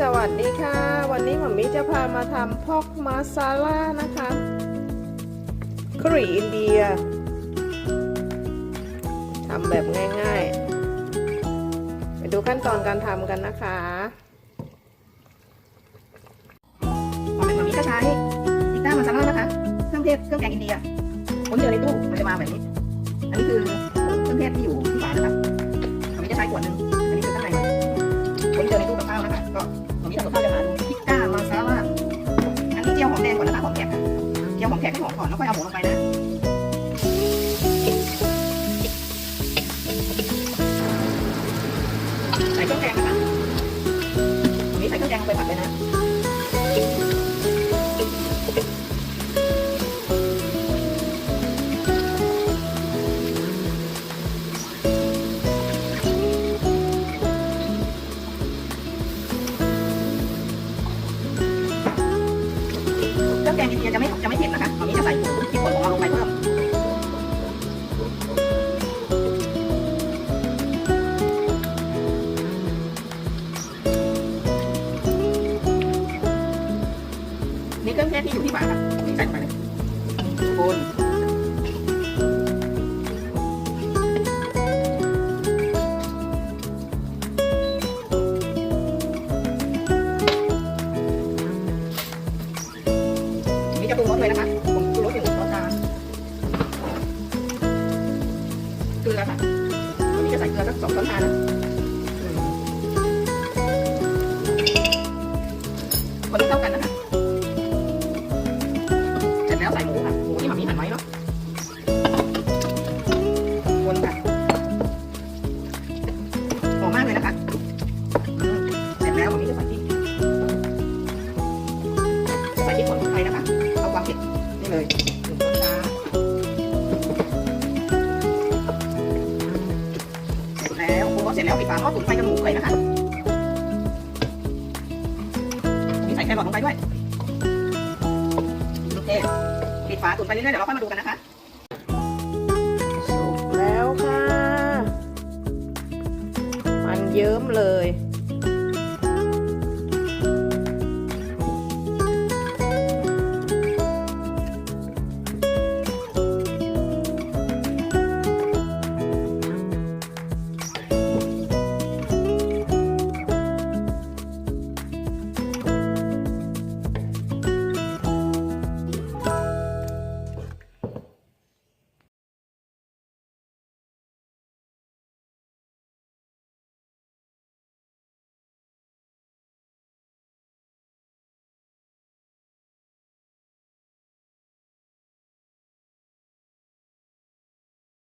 สวัสดีค่ะ วันนี้หมอมิจะพามาทำพอกมาซาล่านะคะครีอินเดียทำแบบง่ายๆ ไปดูขั้นตอนการทำกันนะคะของแบบนี้ก็ใช้พิก้ามาซาล่านะคะเครื่องเทศเครื่องแกงอินเดียผมเจอในตู้มันจะมาแบบนี้ อันนี้คือเครื่องเทศที่อยู่ที่ฝานะคะผมจะใช้ขวดหนึ่งอันนี้คือข้างในผมเจอในตู้ ก็มีส่วนผมมีทำกับข้าวจะมาดูพิก้ามาซาว่าอันนี้เจียวหอมแดงก่อนนะคะหอมแขกค่ะเจียวหอมแขกให้หอมก่อนแล้วค่อยเอาหมูลงไปนะใส่เครื่องแกงนะคะอันนี้ใส่เครื่องแกงลงไปผัดเลยนะ เครื่องเทศที่อยู่ที่ฝาค่ะนี่ใส่ลงไปเลยคนนี่จะปรุงรสเลยนะคะผมปรุงรสหนึ่งช้อนชาเกลือค่ะอันนี้จะใส่เกลือสักสองช้อนชานะคนให้เข้ากันนะคะ เลยเสร็จแล้วโอ้เสร็จแล้วปิดฝาหม้อตุ๋นไฟจนหมูเลยนะคะนี่ใส่แครอทลงไปด้วยโอเคปิดฝาตุ๋นไปเรื่อยๆเดี๋ยวเราค่อยมาดูกันนะคะสุกแล้วค่ะ มันเยิ้มเลย